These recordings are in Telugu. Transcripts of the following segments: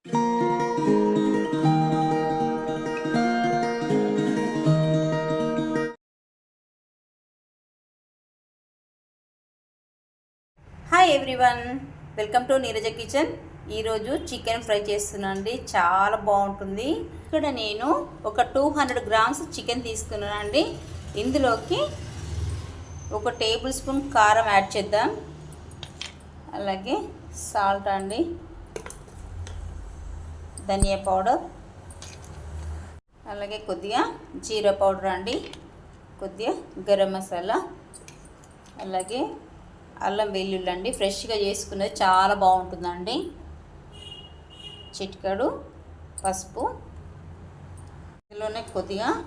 Hi everyone welcome to Neeraja kitchen ఈరోజు చికెన్ ఫ్రై చేస్తున్నాను అండి చాలా బాగుంటుంది. ఇక్కడ నేను ఒక టూ హండ్రెడ్ గ్రామ్స్ చికెన్ తీసుకున్నాను అండి ఇందులోకి ఒక టేబుల్ స్పూన్ కారం యాడ్ చేద్దాం. అలాగే సాల్ట్ అండి. ధనియా పౌడర్. అలాగే కొద్దిగా జీరా పౌడర్ అండి. కొద్దిగా గరం మసాలా. అలాగే అల్లం వెల్లుల్లి అండి. ఫ్రెష్గా చేసుకున్నది చాలా బాగుంటుందండి. చిటికడు పసుపు. ఇందులోనే కొద్దిగా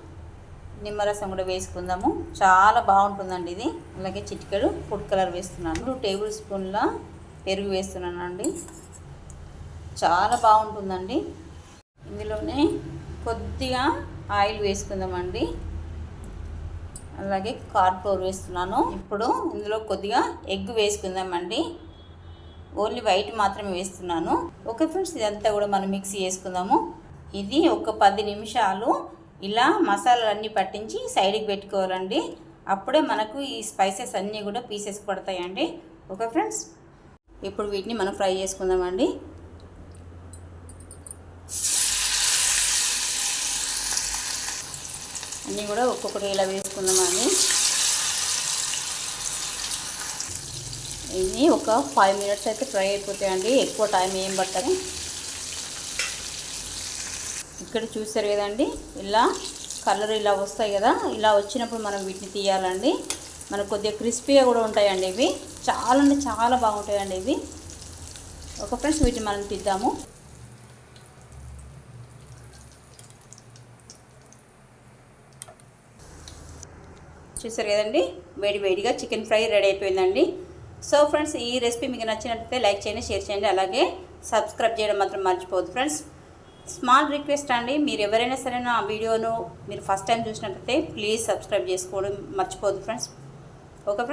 నిమ్మరసం కూడా వేసుకుందాము. చాలా బాగుంటుందండి ఇది. అలాగే చిటికెడు ఫుడ్ కలర్ వేస్తున్నాను. టేబుల్ స్పూన్ల పెరుగు వేస్తున్నానండి. చాలా బాగుంటుందండి. ఇందులోనే కొద్దిగా ఆయిల్ వేసుకుందామండి. అలాగే కార్న్ఫ్లోర్ వేస్తున్నాను. ఇప్పుడు ఇందులో కొద్దిగా ఎగ్ వేసుకుందామండి. ఓన్లీ వైట్ మాత్రమే వేస్తున్నాను. ఓకే ఫ్రెండ్స్ ఇదంతా కూడా మనం మిక్సీ చేసుకుందాము. ఇది ఒక పది నిమిషాలు ఇలా మసాలాలన్నీ పట్టించి సైడ్కి పెట్టుకోవాలండి. అప్పుడే మనకు ఈ స్పైసెస్ అన్నీ కూడా పీసెస్ పడతాయండి. ఓకే ఫ్రెండ్స్ ఇప్పుడు వీటిని మనం ఫ్రై చేసుకుందామండి. అన్నీ కూడా ఒక్కొక్కటి ఇలా వేసుకుందామండి ఇవి ఒక ఫైవ్ మినిట్స్ అయితే ఫ్రై అయిపోతాయండి. ఎక్కువ టైం ఏం పట్టదు. ఇక్కడ చూసారు కదండి ఇలా కలర్ ఇలా వస్తాయి కదా ఇలా వచ్చినప్పుడు మనం వీటిని తీయాలండి. మనకు కొద్దిగా క్రిస్పీగా కూడా ఉంటాయండి ఇవి. చాలా అంటే చాలా బాగుంటాయండి ఇవి. ఒక ఫ్రెండ్స్ వీటిని మనం తీద్దాము. చూసారు కదండి? వేడి వేడిగా చికెన్ ఫ్రై రెడీ అయిపోయిందండి. సో ఫ్రెండ్స్ ఈ రెసిపీ మీకు నచ్చినట్లయితే లైక్ చేయండి షేర్ చేయండి అలాగే సబ్స్క్రైబ్ చేయడం మాత్రం మర్చిపోవద్దు ఫ్రెండ్స్. స్మాల్ రిక్వెస్ట్ అండి మీరు ఎవరైనా సరే నా వీడియోను మీరు ఫస్ట్ టైం చూసినట్లయితే ప్లీజ్ సబ్స్క్రైబ్ చేసుకోవడం మర్చిపోవద్దు ఫ్రెండ్స్. Okay friends?